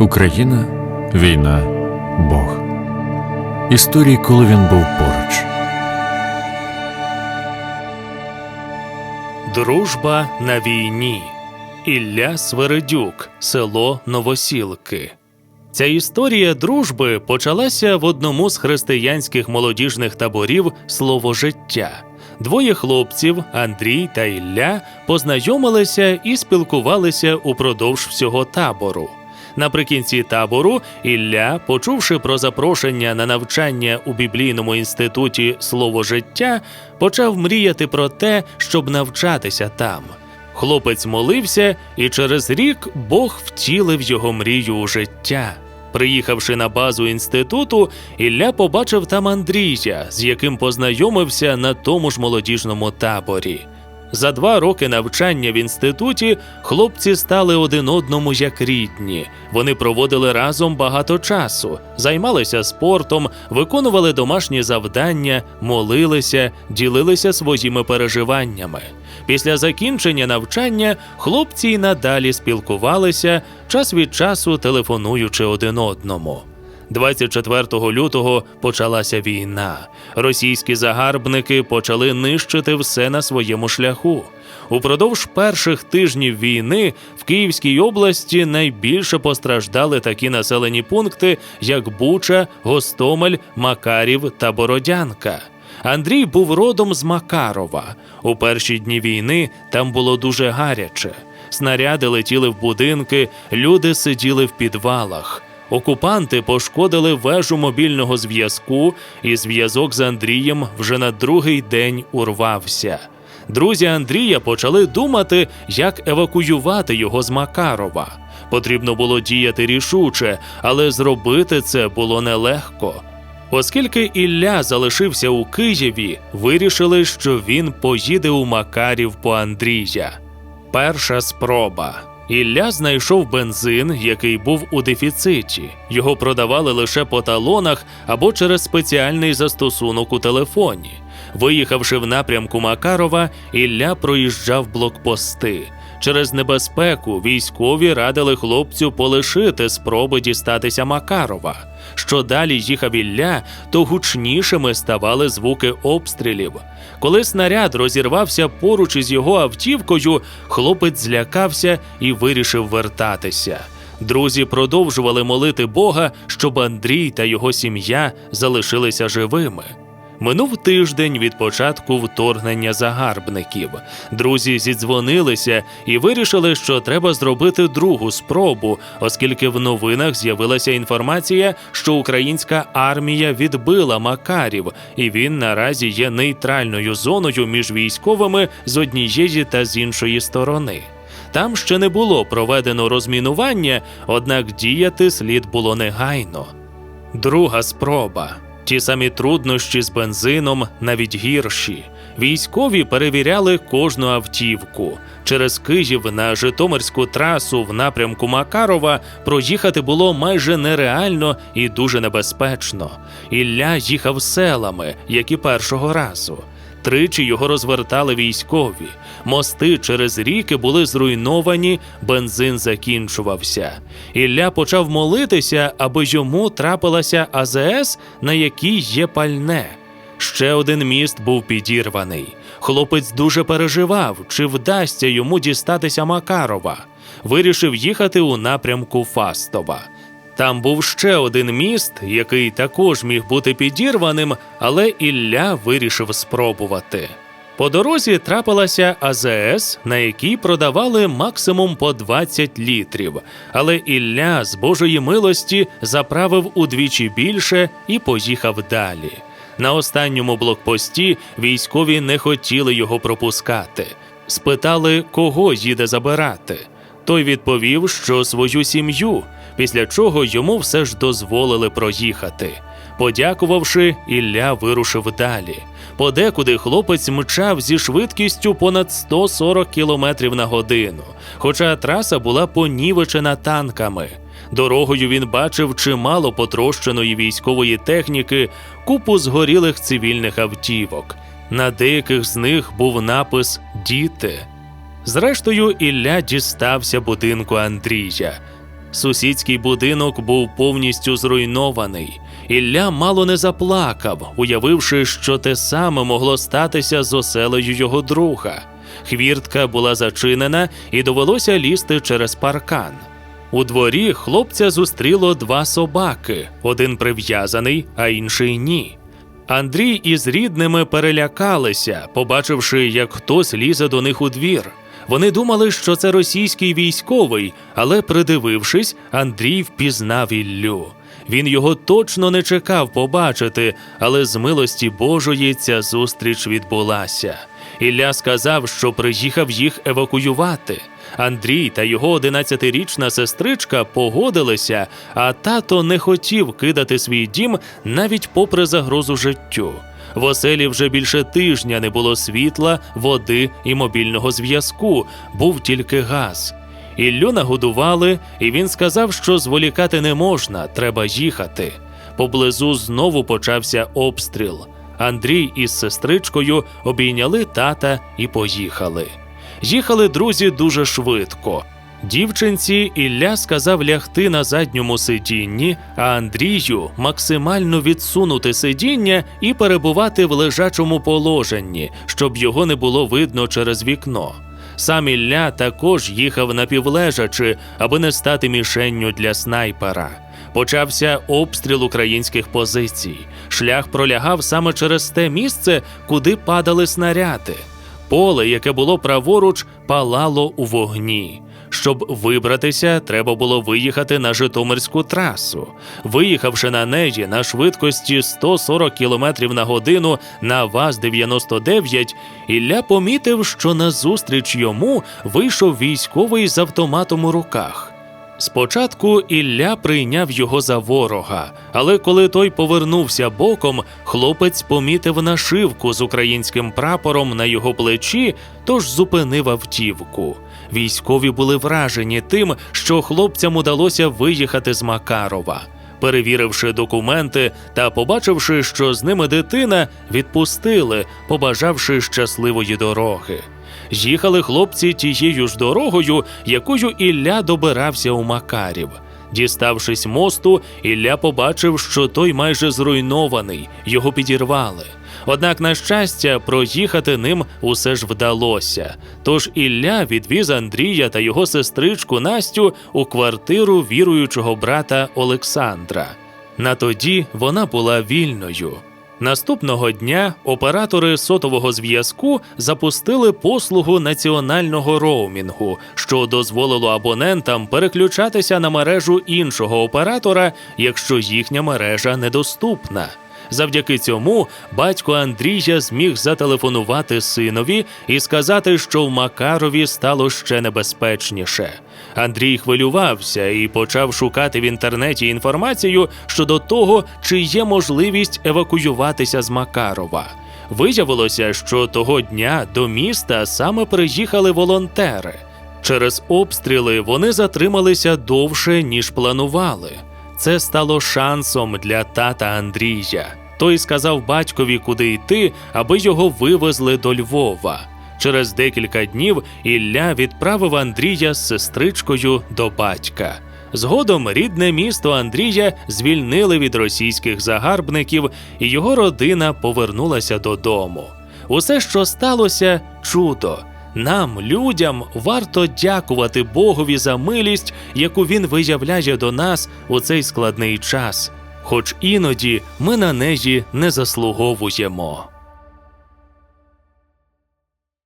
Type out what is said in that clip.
Україна, війна, Бог. Історії, коли він був поруч. Дружба на війні. Ілля Свередюк, село Новосілки. Ця історія дружби почалася в одному з християнських молодіжних таборів Слово життя. Двоє хлопців, Андрій та Ілля, познайомилися і спілкувалися упродовж всього табору. Наприкінці табору Ілля, почувши про запрошення на навчання у біблійному інституті Слово життя, почав мріяти про те, щоб навчатися там. Хлопець молився, і через рік Бог втілив його мрію у життя. Приїхавши на базу інституту, Ілля побачив там Андрія, з яким познайомився на тому ж молодіжному таборі. За два роки навчання в інституті хлопці стали один одному як рідні. Вони проводили разом багато часу, займалися спортом, виконували домашні завдання, молилися, ділилися своїми переживаннями. Після закінчення навчання хлопці й надалі спілкувалися, час від часу телефонуючи один одному. 24 лютого почалася війна. Російські загарбники почали нищити все на своєму шляху. Упродовж перших тижнів війни в Київській області найбільше постраждали такі населені пункти, як Буча, Гостомель, Макарів та Бородянка. Андрій був родом з Макарова. У перші дні війни там було дуже гаряче. Снаряди летіли в будинки, люди сиділи в підвалах. Окупанти пошкодили вежу мобільного зв'язку, і зв'язок з Андрієм вже на другий день урвався. Друзі Андрія почали думати, як евакуювати його з Макарова. Потрібно було діяти рішуче, але зробити це було нелегко. Оскільки Ілля залишився у Києві, вирішили, що він поїде у Макарів по Андрія. Перша спроба. Ілля знайшов бензин, який був у дефіциті. Його продавали лише по талонах або через спеціальний застосунок у телефоні. Виїхавши в напрямку Макарова, Ілля проїжджав блокпости. Через небезпеку військові радили хлопцю полишити спроби дістатися Макарова. Що далі їхав Ілля, то гучнішими ставали звуки обстрілів. Коли снаряд розірвався поруч із його автівкою, хлопець злякався і вирішив вертатися. Друзі продовжували молити Бога, щоб Андрій та його сім'я залишилися живими. Минув тиждень від початку вторгнення загарбників. Друзі зідзвонилися і вирішили, що треба зробити другу спробу, оскільки в новинах з'явилася інформація, що українська армія відбила Макарів, і він наразі є нейтральною зоною між військовими з однієї та з іншої сторони. Там ще не було проведено розмінування, однак діяти слід було негайно. Друга спроба. Ті самі труднощі з бензином навіть гірші. Військові перевіряли кожну автівку. Через Київ на Житомирську трасу в напрямку Макарова проїхати було майже нереально і дуже небезпечно. Ілля їхав селами, як і першого разу. Тричі його розвертали військові. Мости через ріки були зруйновані, бензин закінчувався. Ілля почав молитися, аби йому трапилася АЗС, на якій є пальне. Ще один міст був підірваний. Хлопець дуже переживав, чи вдасться йому дістатися Макарова. Вирішив їхати у напрямку Фастова. Там був ще один міст, який також міг бути підірваним, але Ілля вирішив спробувати. По дорозі трапилася АЗС, на якій продавали максимум по 20 літрів. Але Ілля з Божої милості заправив удвічі більше і поїхав далі. На останньому блокпості військові не хотіли його пропускати. Спитали, кого їде забирати. Той відповів, що свою сім'ю, після чого йому все ж дозволили проїхати. Подякувавши, Ілля вирушив далі. Подекуди хлопець мчав зі швидкістю понад 140 км на годину, хоча траса була понівечена танками. Дорогою він бачив чимало потрощеної військової техніки, купу згорілих цивільних автівок. На деяких з них був напис Діти. Зрештою, Ілля дістався будинку Андрія. Сусідський будинок був повністю зруйнований. Ілля мало не заплакав, уявивши, що те саме могло статися з оселею його друга. Хвіртка була зачинена і довелося лізти через паркан. У дворі хлопця зустріло два собаки: один прив'язаний, а інший ні. Андрій із рідними перелякалися, побачивши, як хтось лізе до них у двір. Вони думали, що це російський військовий, але, придивившись, Андрій впізнав Іллю. Він його точно не чекав побачити, але з милості Божої ця зустріч відбулася. Ілля сказав, що приїхав їх евакуювати. Андрій та його 11-річна сестричка погодилися, а тато не хотів кидати свій дім навіть попри загрозу життю. В оселі вже більше тижня не було світла, води і мобільного зв'язку, був тільки газ. Іллю нагодували, і він сказав, що зволікати не можна, треба їхати. Поблизу знову почався обстріл. Андрій із сестричкою обійняли тата і поїхали. Їхали друзі дуже швидко. Дівчинці Ілля сказав лягти на задньому сидінні, а Андрію максимально відсунути сидіння і перебувати в лежачому положенні, щоб його не було видно через вікно. Сам Ілля також їхав напівлежачи, аби не стати мішенню для снайпера. Почався обстріл українських позицій. Шлях пролягав саме через те місце, куди падали снаряди. Поле, яке було праворуч, палало у вогні. Щоб вибратися, треба було виїхати на Житомирську трасу. Виїхавши на неї на швидкості 140 км на годину на ВАЗ-99, Ілля помітив, що назустріч йому вийшов військовий з автоматом у руках. Спочатку Ілля прийняв його за ворога, але коли той повернувся боком, хлопець помітив нашивку з українським прапором на його плечі, тож зупинив автівку. Військові були вражені тим, що хлопцям удалося виїхати з Макарова. Перевіривши документи та побачивши, що з ними дитина, відпустили, побажавши щасливої дороги. Їхали хлопці тією ж дорогою, якою Ілля добирався у Макарів. Діставшись мосту, Ілля побачив, що той майже зруйнований, його підірвали. Однак, на щастя, проїхати ним усе ж вдалося. Тож Ілля відвіз Андрія та його сестричку Настю у квартиру віруючого брата Олександра. На тоді вона була вільною. Наступного дня оператори сотового зв'язку запустили послугу національного роумінгу, що дозволило абонентам переключатися на мережу іншого оператора, якщо їхня мережа недоступна. Завдяки цьому батько Андрія зміг зателефонувати синові і сказати, що в Макарові стало ще небезпечніше. Андрій хвилювався і почав шукати в інтернеті інформацію щодо того, чи є можливість евакуюватися з Макарова. Виявилося, що того дня до міста саме приїхали волонтери. Через обстріли вони затрималися довше, ніж планували. Це стало шансом для тата Андрія. Той сказав батькові, куди йти, аби його вивезли до Львова. Через декілька днів Ілля відправив Андрія з сестричкою до батька. Згодом рідне місто Андрія звільнили від російських загарбників, і його родина повернулася додому. Усе, що сталося, чудо. Нам, людям, варто дякувати Богові за милість, яку він виявляє до нас у цей складний час, хоч іноді ми на неї не заслуговуємо.